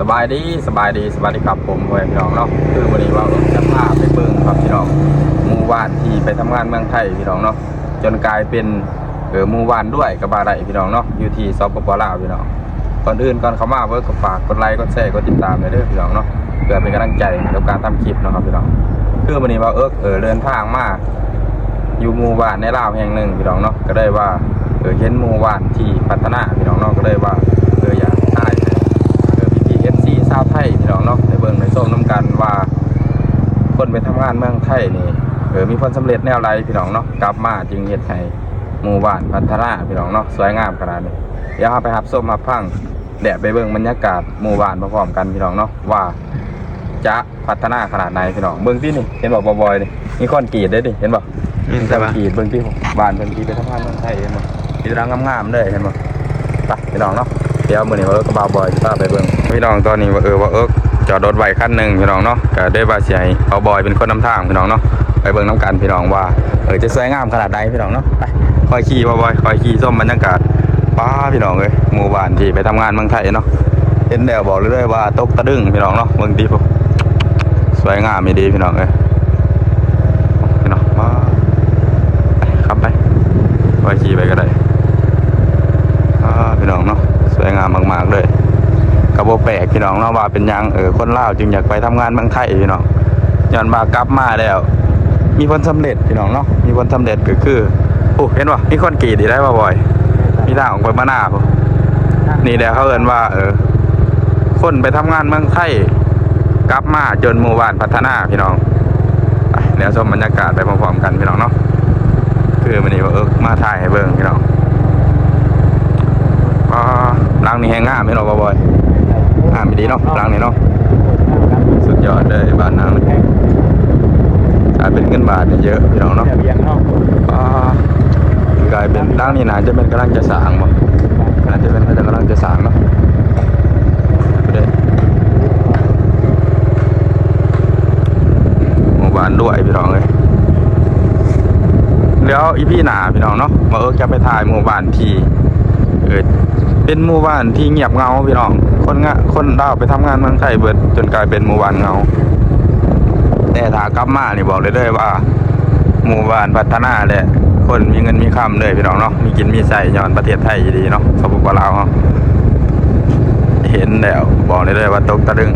สบายดีสบายดีสบายดีครับผมพ่อแม่พี่น้องเนาะคือวันนี้ว่าเออจะพาไปเบิ่งครับพี่น้องมู่บ้านที่ไปทำงานเมืองไทยพี่น้องเนาะจนกลายเป็นเออมู่บ้านด้วยกับบาไรพี่น้องเนาะอยู่ที่สปปลาวพี่น้องก่อนอื่นก่อนเข้ามาเบิ่งก็ฝากกดไลค์กดแชร์กดติดตามเลยเด้อพี่น้องเนาะเพื่อเป็นกำลังใจกับการทำคลิปนะครับพี่น้องคือวันนี้ว่าเออเออเดินทางมาอยู่มู่บ้านในลาวแห่งหนึ่งพี่น้องเนาะก็ได้ว่าเออเห็นมู่บ้านที่พัฒนาพี่น้องเนาะก็ได้ว่า ชาวไทยพี่น้องเนาะในเบิ่งในส้มน้ำกันว่า คนไปทำงานเมืองไทยนี่เออมีผลสำเร็จแนวไรพี่น้องเนาะกลับมาจึงเฮ็ดให้หมู่บ้านพัฒนาพี่น้องเนาะสวยงามขนาดนี้เดี๋ยวเราไปรับส้มมาพังแดดไปเบิ่งบรรยากาศหมู่บ้านพร้อมๆกันพี่น้องเนาะว่าจะพัฒนาขนาดไหนพี่น้องเบิ่งที่นี่เห็นบอกบอยๆนี่มีคอนกรีตได้ดิเห็นบอกอืมใช่ใช่ปะปะกีดเบื้องที่บ้านเบื้องที่ไปทำงานเมืองไทยเห็นบ่ที่รังงามๆเลยเห็นบ่ไปพี่น้องเนาะเดี๋ยวมื้อนี้ว่าเอิ้กกับบาวบอยจะพาไปเบิ่ง พี่น้องตอนนี้ว่าเออว่าเอิกจอดรถไว้คันหนึ่งพี่น้องเนาะก็ได้ว่าสิให้บาบอยเป็นคนนำทางพี่น้องเนาะไปเบิ่งน้ำกันพี่น้องว่าเออจะสวยงามขนาดใดพี่น้องเนาะไปคอยขี่บาวบอยคอยขี่ส้มบรรยากาศป้าพี่น้องเอ้ยหมู่บ้านที่ไปทำงานเมืองไทยเนาะเห็นแล้วบอกเลยว่าตกตะลึงพี่น้องเนาะเบิ่งดีพวกสวยงามอีดีพี่น้องเอ้ยพี่น้องมาไปขับไปไว้ขี่ไปก็ได้พี่น้องเนาะสวยงามมากๆเลย กระโบแปลกพี่น้องเนาะว่าเป็นยังเออคนลาวจึงอยากไปทำงานเมืองไทยพี่น้องย้อนมากลับมาแล้ว มีผลสำเร็จพี่น้องเนาะมีผลสำเร็จก็คือโอ้เห็นป่ะมีคนกรีดอีได้ป่ะบอย มีทางออกไปมาหน้าพุ่นนี่แหละเขาเอินว่า เออ คนไปทำงานเมืองไทยกลับมาจนหมู่บ้านพัฒนาพี่น้องเดี๋ยวชมบรรยากาศไปพร้อมๆกันพี่น้องเนาะคือมันนี่ว่าเออมาถ่ายให้เบิ่งพี่น้องอ่าหลังนี้แห้งง่ามพี่น้องบ่บ่อย งามอีดีเนาะหลังนี้เนาะสุดยอดเลยบ้านนางนี่กลายเป็นเงินบาทเนี่ยเยอะพี่น้องเนาะเบียงเนาะอ่ากลายเป็นหลังนี้น่าจะเป็นกำลังจะสางบ่น่าจะเป็นกำลังจะสางเนาะด้หมู่บ้านด้วยพี่น้องเอ้ยแล้วอีพี่หนาพี่น้องเนาะมาเอิกจะไปถ่ายหมู่บ้านที่เออเป็นหมู่บ้านที่เงียบเงาพี่น้อง คนงะคนดาวไปทำงานเมืองไทยเบิดจนกลายเป็นหมู่บ้านเงาแต่ถากลับมานี่บอกเลยเลยว่า หมู่บ้านพัฒนาเลยคนมีเงินมีคำเลยพี่น้องเนาะมีกินมีใส่ย้อนประเทศไทยอยู่ดีเนาะสปปลาวเนาะเห็นแล้วบอกเลยเลยว่าตกตะลึง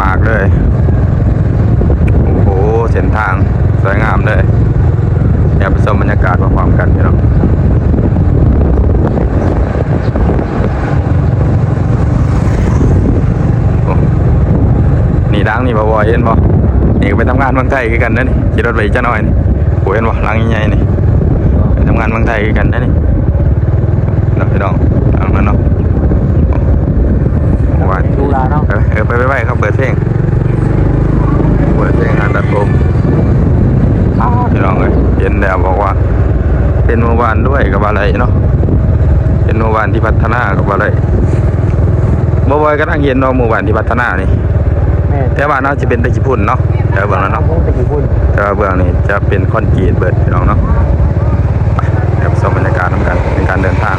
มากๆเลย โอ้โหเส้นทางสวยงามเลย เดี๋ยวไปชมบรรยากาศพร้อมๆกันพี่น้องโอ้นี่ดังนี่บ่บ่เห็นบ่นี่ก็ ไปทำงานเมืองไทยคือกันนะนี่ขี่รถไปอีกจ้าหน่อยนี่โอ้เห็นบ่ลังใหญ่ๆนี่ไปทำงานเมืองไทยคือกันนะนี่เนาะพี่น้องลังนั้นเนาะโอ้ว่าดูลาเนาะเออเออไปไปไปครับเปิดเพลงเปิดเพลงทางตัดผมพี่น้องเลยเห็นแล้วบอกว่า เป็นหมู่บ้านด้วยกับอะไรเนาะเป็นหมู่บ้านที่พัฒนากับอะไรบ่บ่อยก็นั่งเห็นเนาะหมู่บ้านที่พัฒนานี่แม่แต่ว่าเนาะจะเป็นตะกี้พุ่นเนาะ แต่เบื้องนั้นเนาะผมไปกี่คุณแต่ว่าเบื้องนี้จะเป็นคอนกรีตเบิดพี่น้องเนาะไปเดี๋ยวชมบรรยากาศนำกันในการเดินทาง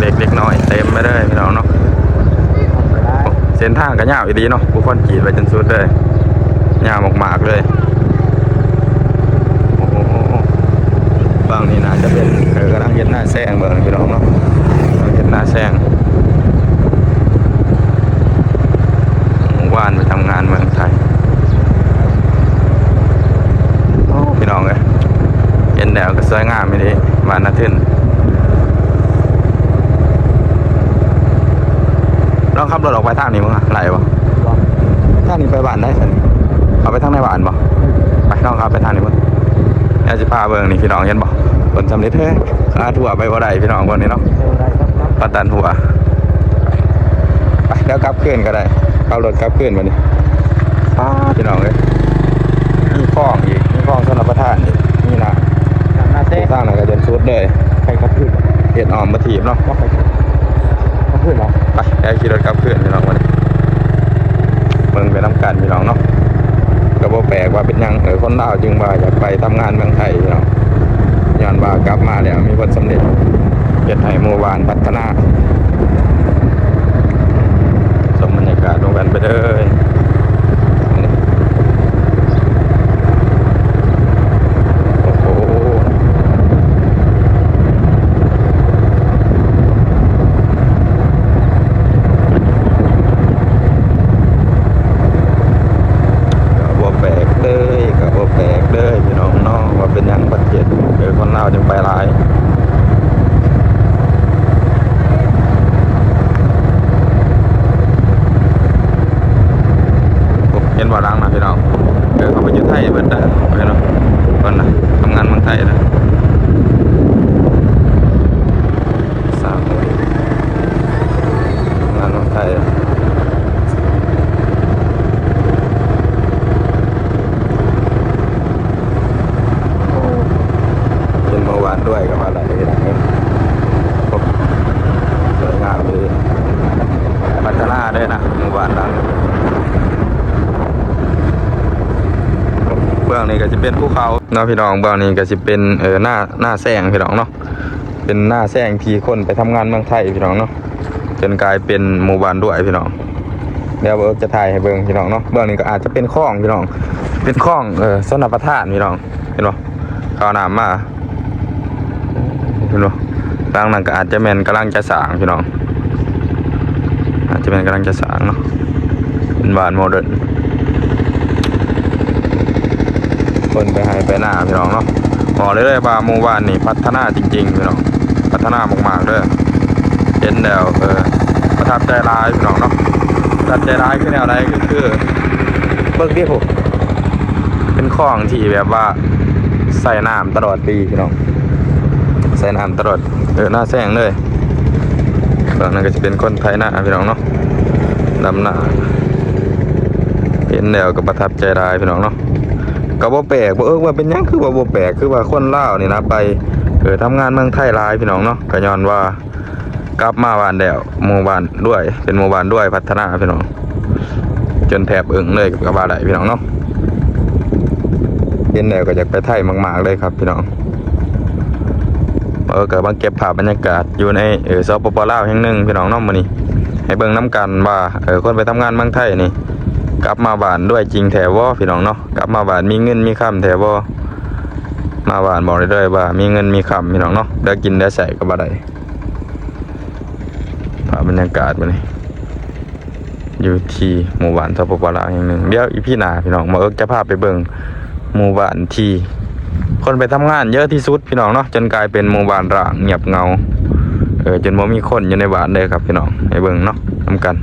เล็กๆเล็กน้อยเต็มไปเลยพี่น้องเนาะเส้นทางก็ยาวอีดีเนาะผู้คนขี่ไปจนสุดเลยยาวมากๆเลย โอ้โห บางนี่น่าจะเป็นเออกำลังเห็นหน้าแซงเบิ่งพี่น้องเนาะกำลังเห็นหน้าแซงหมู่บ้านไปทำงานเมืองไทยโอ้พี่น้องเลยเห็นแล้วก็สวยงามอีดีบ้านนาทึนลองขับรถออกไปทางนี้มั้งอะไหลบ่ทางนี้ไปบ้านได้สิเอาไปทางในบ้านบ่ไปลองขับไปทางนี้มั้งเดี๋ ยวจะพาเบิ่งนี่พี่น้องเห็นบ่ผลสำเร็จเฮ้ยขาถั่วไปบ่ได้พี่น้องคนนี้เนาะเร็วได้ครับครับปัดดันหัวไปเดี๋ยวกลับคืนก็ได้ขับรถกลับคืนมานี่ป้าพี่น้องเลยมีคลองอีกมีคลองสำหรับประทานอีกนี่นะทางหน้าเต้ทางนั้นก็จนสุดเลยไปกับพื้นเห็ดออมมาถีบเนาะว่าไปกับพื้นเหรอไปแกขี่รถกลับเพื่อนพี่น้องวันนี้เบิ่งไปน้ำกันพี่น้องเนาะก็ บ่แปลกว่าเป็นยังเออคนลาวจึงว่าอยากไปทำงานเมืองไทยพี่น้องย้อนว่ากลับมาแล้วมีผลสำเร็จเจ็ดให้มู่บ้านพัฒนาสมบรรยากาศลงกันไปเลยนี่โอ้โห ก็บ่แปลกเลยก็บ่แปลกเลยพี่น้องเนาะว่าเป็นหยังบัดเจ็บเออคนลาวจึงไปหลายเห็นบ่ดังนะพี่น้องเออเขาไปอยู่ไทยเบิดได้พี่น้องคนน่ะทำงานเมืองไทยนะสาวทำงานเมืองไทย เป็นเมื่อวานด้วยกับอะไรหลังนี้ครบสวยงามเลยพัฒนาด้วยนะเมื่อวานหลังเบื้องนี้ ก็จะเป็นภูเขาเนาะพี่น้องบื้องนี้ก็จะเป็นเออหน้าหน้าแซงพี่น้องเนาะเป็นหน้าแซงทีคนไปทำงานเมืองไทยพี่น้องเนาะจนกลายเป็นหมู่บ้านด้วยพี่น้องเดี๋ยวจะถ่ายให้เบิ่งพี่น้องเนาะเบื้องนี้ก็อาจจะเป็นคลองพี่น้อง เป็นคลองเออสนประทานพี่น้องเห็นปะข้าวน้ำมาพี่น้องร่างนั้นก็อาจจะแมนกำลังจะสางพี่น้องอาจจะเป็นกำลังจะสางเนาะเป็นบ้านโมเดิร์น คนไปให้ไปหน้าพี่น้องเนาะบอกเลยเลยว่าหมู่บ้านนี่พัฒนาจริงๆพี่น้องพัฒนามากๆเลยเห็นแล้วเออประทับใจร้ายพี่น้องเนาะประทับใจร้ายคือแนวอะไรก็คือเบิกเดียวเป็นคลองที่แบบว่าใส่น้ำตลอดปีพี่น้องใส่น้ำตลอดเออหน้าแซงเลยตอนนั้นก็จะเป็นคนไทยหน้าพี่น้องเนาะดำหน้าเห็นแล้วก็ประทับใจรายพี่น้องเนาะ ก็บ่แปลกบ่เออว่าเป็นยังคือว่าบ่แปลกคือว่าคนลาวนี่นะไปเออทำงานเมืองไทยหลายพี่น้องเนาะก็ย้อนว่ากลับมาบ้านแล้วหมู่บ้านด้วย เป็นหมู่บ้านด้วยพัฒนาพี่น้อง จนแถบอึ้งเลยกับว่าได้พี่น้องเนาะเห็นแล้วก็อยากไปไทยมากๆเลยครับพี่น้องเออก็มาเก็บภาพบรรยากาศอยู่ในเออสปปลาวแห่งหนึ่งพี่น้องเน้องมื้อนี้ให้เบิ่งน้กันว่าเออคนไปทำงานเมืองไทยนี่ กลับมาบ้านด้วยจริงแท้บ่พี่น้องเนาะกลับมาบ้านมีเงินมีคำแท้บ่มาบ้านบอกได้เลยว่า มีเงินมีคำพี่น้องเนาะได้กินได้ใส่ก็บ่ได้ภาพบรรยากาศมื้อนี้อยู่ที่หมู่บ้านสปปลาวแห่งหนึ่งเดี๋ยวอีพี่หนาพี่น้องมาเอิกจะพาไปเบิ่งหมู่บ้านที่คนไปทำงานเยอะที่สุดพี่น้องเนาะจนกลายเป็นหมู่บ้านร้างเงียบเงาเออจนบ่มีคนอยู่ในบ้านเลยครับพี่น้องให้เบิ่งเนาะทำกัน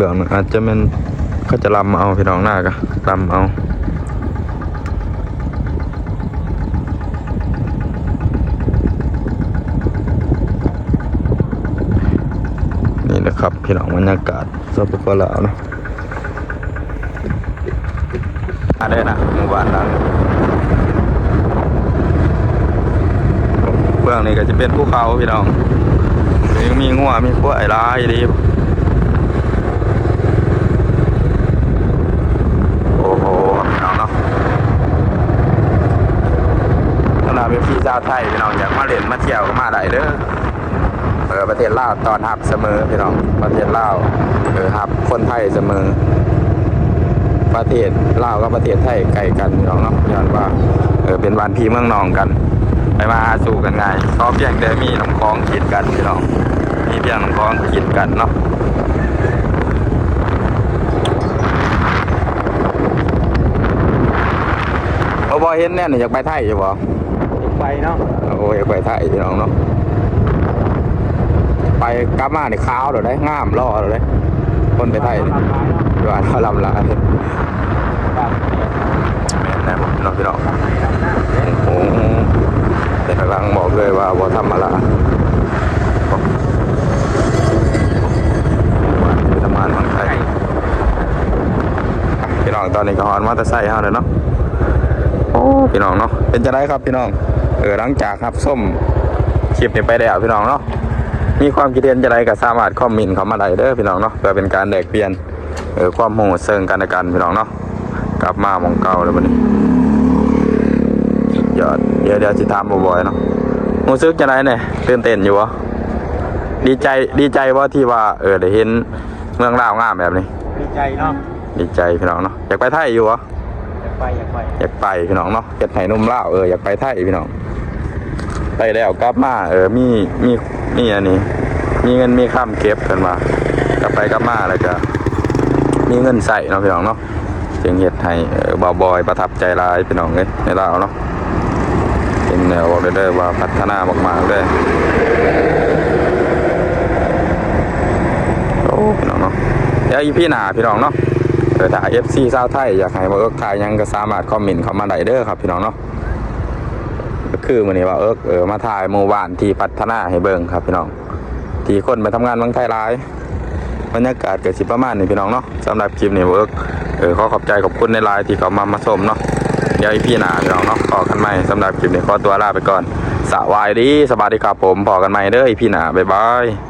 เบื้องหนึ่งอาจจะเป็นเขาจะลำเอาพี่น้องหน้ากะลำเอานี่นะครับพี่น้องบรรยากาศสปปลาวเนาะมาได้นะหมู่บ้านหลังเบื้องนี้ก็จะเป็นภูเขาพี่น้องยังมีงัวมีกล้วยหลายดีโอ้โหพี่น้องเนาะขนาดเป็นพี่เจ้าวไทยพี่น้องอยากมาเล่นมาเที่ยวก็มาได้เด้อเออประเทศลาวตอนหับเสมอพี่น้องประเทศลาวเออหับคนไทยเสมอ ประเทศลาวกับประเทศไทยใกล้กันพี่น้องเนาะย้อนว่าเออเป็นบ้านพี่เมืองนองกัน ไปมาหาสู่กันไง่ายก็เพียงแต่มีน้ำคลองขีดกันพี่น้องมีเพียงน้ำคลองขีดกันเนาะโอ้บอเห็นแน่นี่อยากไปไทยอยู่บ่ ไปเนาะโอ้ยไปไทยพี่น้องเนาะไปกลับมาเนี่ขาวเดี๋ยวได้งามรอเดี๋ยวได้คนไปไทยนี่ทำร้ายเนาะหวานเขาลำลายบ้านแม่นนะพี่น้องพี่น้องโอ้แต่กำลังบอกเลยว่าบ่าทำงานเมืองไทยพี่น้องตอนนี้ก็ฮอนมอเตอร์ไซค์เฮาเลยเนาะโอ้พี่น้องเนาะเป็นจะได้ครับพี่น้อง ออหลังจากครับส้มคลิปนี้ไปแล้วพี่น้องเนาะมีความคิดเห็นจะไรก็สามารถคอมเมนต์เข้ามาได้เด้อพี่น้องเนาะเพื่อเป็นการแลกเปลี่ยนเออความโหเซิงกันและกันพี่น้องเนาะกลับมาหมองเก่าแล้วบัดนี้สุดยอดเดี๋ยวเดี๋ยวสิถามบ่อยๆเนาะรู้สึกจะไรเนี่ยตื่นเต้นอยู่วะดีใจดีใจว่าที่ว่าเออได้เห็นเมืองลาวงามแบบนี้ ดีใจเนาะดีใจพี่น้องเนาะอยากไปไทยอยู่วะอยาก ไปอยากไปอยากไปพี่น้องเนาะเฮ็ดให้หนุ่มลาเอออยากไปไทยพี่น้องไปแล้วกลับมาเออมีมีมีอันนี้ มีเงินมีข้ามเก็บกันมากลับไปกลับมาแล้วก็มีเงินใส่เนาะพี่น้องเนาะจึงเฮ็ดให้เบ่าวบอยประทับใจลายพี่น้องเอ้ยในลาวเนาะเป็นแนวบอกเลยเด้อว่าพัฒนามากๆเลยโอ้พี่น้องเนาะเดี๋ยวอีพี่หนาพี่น้องเนาะ เออถ้า FC ชาวไทยอยากให้มาเอิกขายยังก็สามารถคอมเมนต์เข้ามาได้เด้อครับพี่น้องเนาะก็คือมื้อนี้ว่าเอิกเออมาถ่ายหมู่บ้านที่พัฒนาให้เบิ่งครับพี่น้อง ที่คนไปทำงานเมืองไทยหลายบรรยากาศเก็สิประมาณนี้พี่น้องเนาะสำหรับคลิปนี้ว่าเอิกเออขอขอบใจขอบคุณในไลน์ที่เขามามาชมเนาะเดี๋ยวพี่หนาพี่น้องเนาะพอกันใหม่สำหรับคลิปนี้ขอตัวลาไปก่อนสวัสดีสวัสดีครับผมพอกันใหม่เด้อพี่หนาบ๊ายบาย